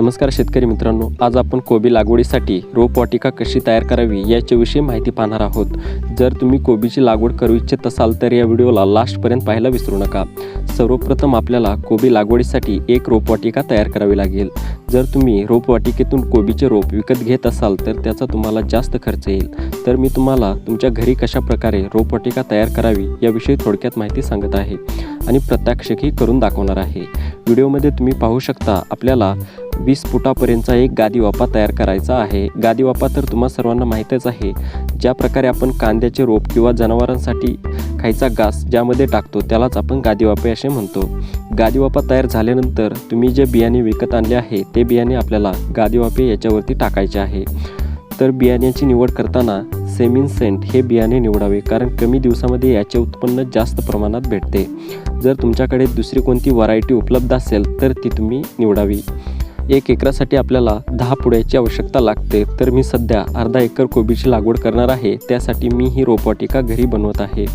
नमस्कार शेतकरी मित्रांनो आज आपण कोबी लागवडीसाठी रोपवाटिका कशी तयार करावी याच्याविषयी माहिती पाहणार आहोत. जर तुम्ही कोबीची लागवड करू इच्छित असाल तर या व्हिडिओला लास्टपर्यंत पाहायला विसरू नका. सर्वप्रथम आपल्याला कोबी लागवडीसाठी एक रोपवाटिका तयार करावी लागेल. जर तुम्ही रोपवाटिकेतून कोबीचे रोप विकत घेत असाल तर त्याचा तुम्हाला जास्त खर्च येईल. तर मी तुम्हाला तुमच्या घरी कशा प्रकारे रोपवाटिका तयार करावी याविषयी थोडक्यात माहिती सांगत आहे आणि प्रत्यक्षही करून दाखवणार आहे. व्हिडिओमध्ये तुम्ही पाहू शकता आपल्याला वीस फुटापर्यंतचा एक गादी वापा तयार करायचा आहे. गादी वापा तर तुम्हा सर्वांना माहीतच आहे. ज्या प्रकारे आपण कांद्याचे रोप किंवा जनावरांसाठी खायचा घास ज्यामध्ये टाकतो त्यालाच आपण गादी वापे असे म्हणतो. गादी वापा तयार झाल्यानंतर तुम्ही जे बियाणे विकत आणले आहे ते बियाणे आपल्याला गादी वापे याच्यावरती टाकायचे आहे. तर बियाण्याची निवड करताना सेमिन सेंट हे बियाणे निवडावे कारण कमी दिवसामध्ये याचे उत्पन्न जास्त प्रमाणात भेटते. जर तुमच्याकडे दुसरी कोणती व्हरायटी उपलब्ध असेल तर ती तुम्ही निवडावी. एक एकरासाठी आपल्याला दहा पुड्याची आवश्यकता लागते. तर मी सध्या अर्धा एकर कोबीची लागवड करणार आहे. त्यासाठी मी ही रोपवाटिका घरी बनवत आहे.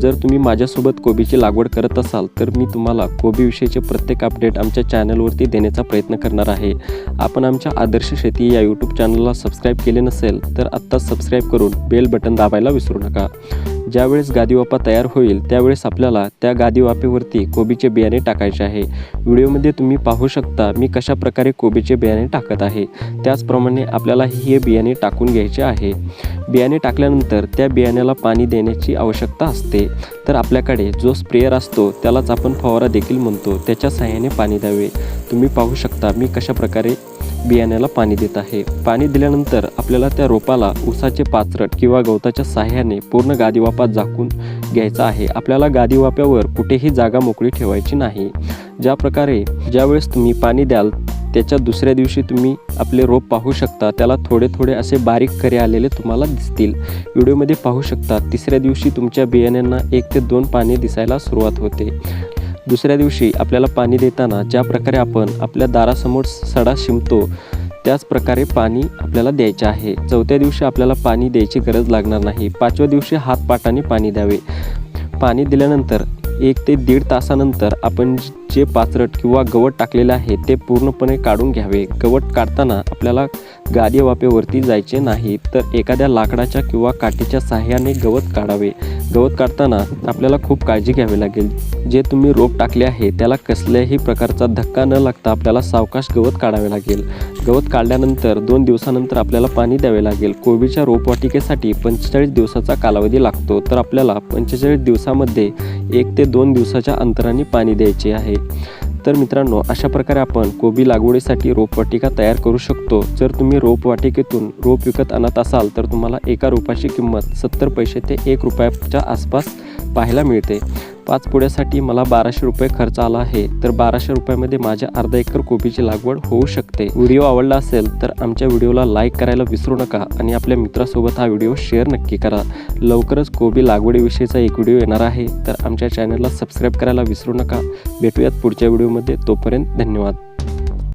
जर तुम्ही माझ्यासोबत कोबीची लागवड करत असाल तर मी तुम्हाला कोबीविषयीचे प्रत्येक अपडेट आमच्या चॅनलवरती देण्याचा प्रयत्न करणार आहे. आपण आमच्या आदर्श शेती या यूट्यूब चॅनलला सबस्क्राईब केले नसेल तर आत्ताच सबस्क्राईब करून बेल बटन दाबायला विसरू नका. ज्यावेळेस गादीवापा तयार होईल त्यावेळेस आपल्याला त्या गादीवापेवरती कोबीचे बियाणे टाकायचे आहे. व्हिडिओमध्ये तुम्ही पाहू शकता मी कशा प्रकारे कोबीचे बियाणे टाकत आहे. त्याचप्रमाणे आपल्याला हे बियाणे टाकून घ्यायचे आहे. बियाणे टाकल्यानंतर त्या बियाण्याला पाणी देण्याची आवश्यकता असते. तर आपल्याकडे जो स्प्रेअर असतो त्यालाच आपण फवारा देखील म्हणतो. त्याच्या सहाय्याने पाणी द्यावे. तुम्ही पाहू शकता मी कशा प्रकारे बियाण्याला पाणी देत आहे. पाणी दिल्यानंतर आपल्याला त्या रोपाला उसाचे पाचरट किंवा गवताच्या साह्याने पूर्ण गादीवापात झाकून घ्यायचा आहे. आपल्याला गादीवाप्यावर कुठेही जागा मोकळी ठेवायची नाही. ज्या प्रकारे ज्यावेळेस तुम्ही पाणी द्याल त्याच्या दुसऱ्या दिवशी तुम्ही आपले रोप पाहू शकता. त्याला थोडे थोडे असे बारीक करे आलेले तुम्हाला दिसतील. व्हिडिओमध्ये पाहू शकता तिसऱ्या दिवशी तुमच्या बियाण्यांना एक ते दोन पाणी दिसायला सुरुवात होते. दुसऱ्या दिवशी आपल्याला पाणी देताना ज्या प्रकारे आपण आपल्या दारासमोर सडा शिंपतो त्याच प्रकारे पाणी आपल्याला द्यायचे आहे. चौथ्या दिवशी आपल्याला पाणी द्यायची गरज लागणार नाही. पाचव्या दिवशी हातपाटाने पाणी द्यावे. पाणी दिल्यानंतर एक ते दीड तासानंतर आपण जे पाचरट किंवा गवत टाकलेले आहे ते पूर्णपणे काढून घ्यावे. गवत काढताना आपल्याला गादी वापेवरती जायचे नाही तर एखाद्या लाकडाच्या किंवा काठीच्या साह्याने गवत काढावे. गवत काढताना आपल्याला खूप काळजी घ्यावी लागेल. जे तुम्ही रोप टाकले आहे त्याला कसल्याही प्रकारचा धक्का न लागता आपल्याला सावकाश गवत काढावे लागेल. गवत काढल्यानंतर दोन दिवसानंतर आपल्याला पाणी द्यावे लागेल. कोबीच्या रोपवाटिकेसाठी पंचेचाळीस दिवसाचा कालावधी लागतो. तर आपल्याला पंचेचाळीस दिवसामध्ये एक ते दोन दिवसाच्या अंतराने पाणी द्यायचे आहे. तर मित्रांनो अशा प्रकारे आपण कोबी लागवडीसाठी रोपवाटिका तयार करू शकतो. जर तुम्ही रोपवाटिकेतून रोप विकत आणत असाल तर तुम्हाला एका रोपाची किंमत सत्तर पैसे ते एक रुपयाच्या आसपास पाहायला मिळते. पाच पुड्यासाठी मला बाराशे रुपये खर्च आला आहे तर बाराशे रुपयामध्ये माझ्या अर्धा एकर कोबीची लागवड होऊ शकते. व्हिडिओ आवडला असेल तर आमच्या व्हिडिओला लाईक करायला विसरू नका आणि आपल्या मित्रासोबत हा व्हिडिओ शेअर नक्की करा. लवकरच कोबी लागवडीविषयीचा एक व्हिडिओ येणार आहे तर आमच्या चॅनलला सबस्क्राईब करायला विसरू नका. भेटूयात पुढच्या व्हिडिओमध्ये तोपर्यंत धन्यवाद.